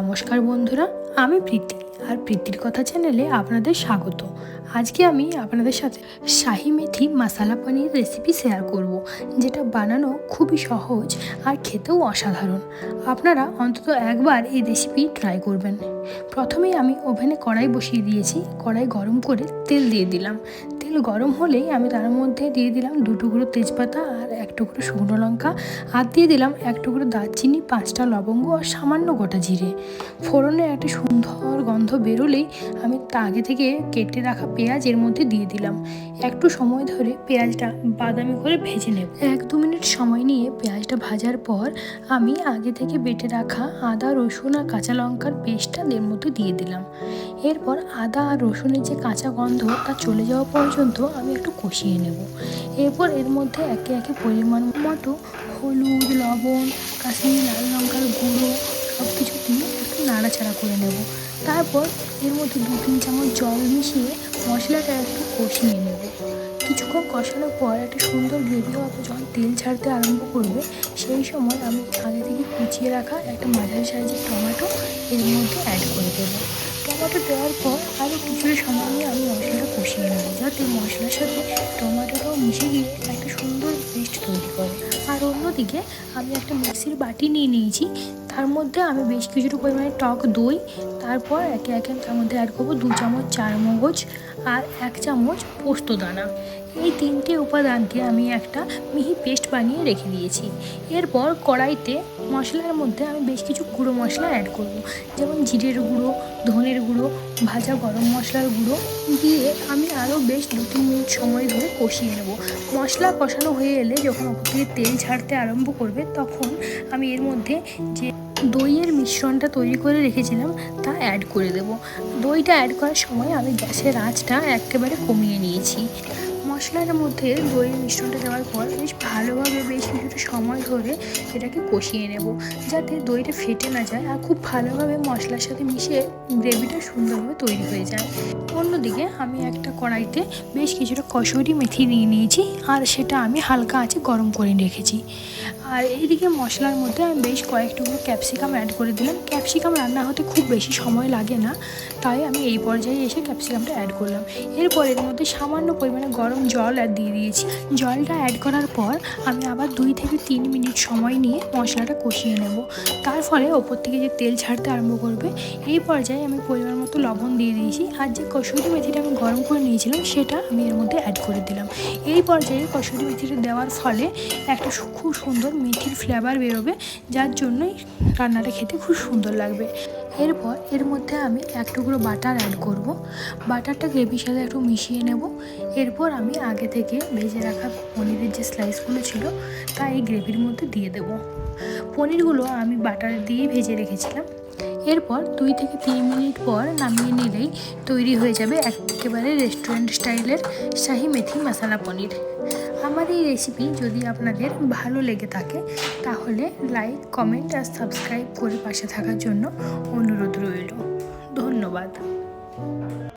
নমস্কার বন্ধুরা, আমি প্রীতি আর প্রীতির কথা চ্যানেলে আপনাদের স্বাগত। আজকে আমি আপনাদের সাথে শাহি মেথি মশালা পনির রেসিপি শেয়ার করব, যেটা বানানো খুবই সহজ আর খেতেও অসাধারণ। আপনারা অন্তত একবার এই রেসিপি ট্রাই করবেন। প্রথমেই আমি ওভেনে কড়াই বসিয়ে দিয়েছি, কড়াই গরম করে তেল দিয়ে দিলাম। তেল গরম হলেই আমি তার মধ্যে দিয়ে দিলাম দু টুকরো তেজপাতা আর এক টুকরো শুকনো লঙ্কা আর দিয়ে দিলাম এক টুকরো দারচিনি, পাঁচটা লবঙ্গ আর সামান্য গোটা জিরে। ফোড়নের একটা সুন্দর গন্ধ বেরোলেই আমি তা আগে থেকে কেটে রাখা পেঁয়াজ এর মধ্যে দিয়ে দিলাম। একটু সময় ধরে পেঁয়াজটা বাদামি করে ভেজে নেব। এক দু মিনিট সময় নিয়ে পেঁয়াজটা ভাজার পর আমি আগে থেকে বেটে রাখা আদা, রসুন আর কাঁচা লঙ্কার পেস্টটা এর মধ্যে দিয়ে দিলাম। এরপর আদা আর রসুনের যে কাঁচা গন্ধ তা চলে যাওয়া পর্যন্ত আমি একটু কষিয়ে নেব। এরপর এর মধ্যে একে একে পরিমাণ মতো হলুদ, লবণ, কাশ্মীরি লাল লঙ্কার গুঁড়ো সব কিছু দিয়ে একটু নাড়াচাড়া করে নেব। তারপর এর মধ্যে দু তিন চামচ জল মিশিয়ে মশলাটা একটু কষিয়ে নেব। কিছুক্ষণ কষানোর পর একটা সুন্দর গ্রেভি হওয়ার পর যখন তেল ছাড়তে আরম্ভ করবে, সেই সময় আমি আগে থেকে কুচিয়ে রাখা একটা মাঝারি সাইজের টমেটো এর মধ্যে অ্যাড করে দেবো। টমেটো দেওয়ার পর আরও কিছুটা সময় নিয়ে আমি মশলাটা কষিয়ে নেব, যাতে মশলার সাথে টমেটোটাও মিশে গিয়ে একটা সুন্দর পেস্ট তৈরি করে। আর অন্যদিকে আমি একটা মিক্সির বাটি নিয়ে নিয়েছি, তার মধ্যে আমি বেশ কিছুটা পরিমাণে টক দই, তারপর একে একে তার মধ্যে অ্যাড করব দু চামচ চার মগজ আর এক চামচ পোস্ত দানা। এই তিনটে উপাদানকে আমি একটা মিহি পেস্ট বানিয়ে রেখে দিয়েছি। এরপর কড়াইতে মশলার মধ্যে আমি বেশ কিছু গুঁড়ো মশলা অ্যাড করব। যেমন জিরের গুঁড়ো, ধনের গুঁড়ো, ভাজা গরম মশলার গুঁড়ো দিয়ে আমি আরও বেশ দু তিন মিনিট সময় ধরে কষিয়ে নেব। মশলা কষানো হয়ে এলে যখন ওপর থেকে তেল ছাড়তে আরম্ভ করবে তখন আমি এর মধ্যে যে দইয়ের মিশ্রণটা তৈরি করে রেখেছিলাম, তা অ্যাড করে দেব। দইটা অ্যাড করার সময় আমি গ্যাসের আঁচটা একেবারে কমিয়ে নিয়েছি। মশলার মধ্যে দইয়ের মিশ্রণটা দেওয়ার পর বেশ ভালোভাবে বেশ কিছুটা সময় ধরে এটাকে কষিয়ে নেব, যাতে দইটা ফেটে না যায় আর খুব ভালোভাবে মশলার সাথে মিশিয়ে গ্রেভিটা সুন্দরভাবে তৈরি হয়ে যায়। অন্যদিকে আমি একটা কড়াইতে বেশ কিছুটা কসুরি মেথি নিয়ে নিয়েছি আর সেটা আমি হালকা আছে গরম করে রেখেছি। আর এইদিকে মশলার মধ্যে আমি বেশ কয়েক টুকরো ক্যাপসিকাম অ্যাড করে দিলাম। ক্যাপসিকাম রান্না হতে খুব বেশি সময় লাগে না, তাই আমি এই পর্যায়ে এসে ক্যাপসিকামটা অ্যাড করলাম। এরপর এর মধ্যে সামান্য পরিমাণে গরম জল অ্যাড দিয়ে দিয়েছি। জলটা অ্যাড করার পর আমি আবার দুই থেকে তিন মিনিট সময় নিয়ে মশলাটা কষিয়ে নেব। তার ফলে ওপর থেকে যে তেল ছাড়তে আরম্ভ করবে, এই পর্যায়ে আমি পরিমাণ মতো লবণ দিয়ে দিয়েছি। আর যে কসুরি মেথিটা আমি গরম করে নিয়েছিলাম, সেটা আমি এর মধ্যে অ্যাড করে দিলাম। এই পর্যায়ে কসুরি মেথিটা দেওয়ার ফলে একটা খুব সুন্দর মেথির ফ্লেভার বেরোবে, যার জন্যই রান্নাটা খেতে খুব সুন্দর লাগবে। এরপর এর মধ্যে আমি এক টুকরো বাটার অ্যাড করব। বাটারটা গ্রেভির সাথে একটু মিশিয়ে নেব। এরপর আমি আগে থেকে ভেজে রাখা পনিরের যে স্লাইসগুলো ছিল, তা এই গ্রেভির মধ্যে দিয়ে দেব। পনিরগুলো আমি বাটার দিয়ে ভেজে রেখেছিলাম। এরপর দুই থেকে তিন মিনিট পর নামিয়ে নিলেই তৈরি হয়ে যাবে একেবারে রেস্টুরেন্ট স্টাইলের শাহি মেথি মশালা পনির। আমার এই রেসিপি যদি আপনাদের ভালো লেগে থাকে, তাহলে লাইক কমেন্ট আর সাবস্ক্রাইব করে পাশে থাকার জন্য অনুরোধ রইল। ধন্যবাদ।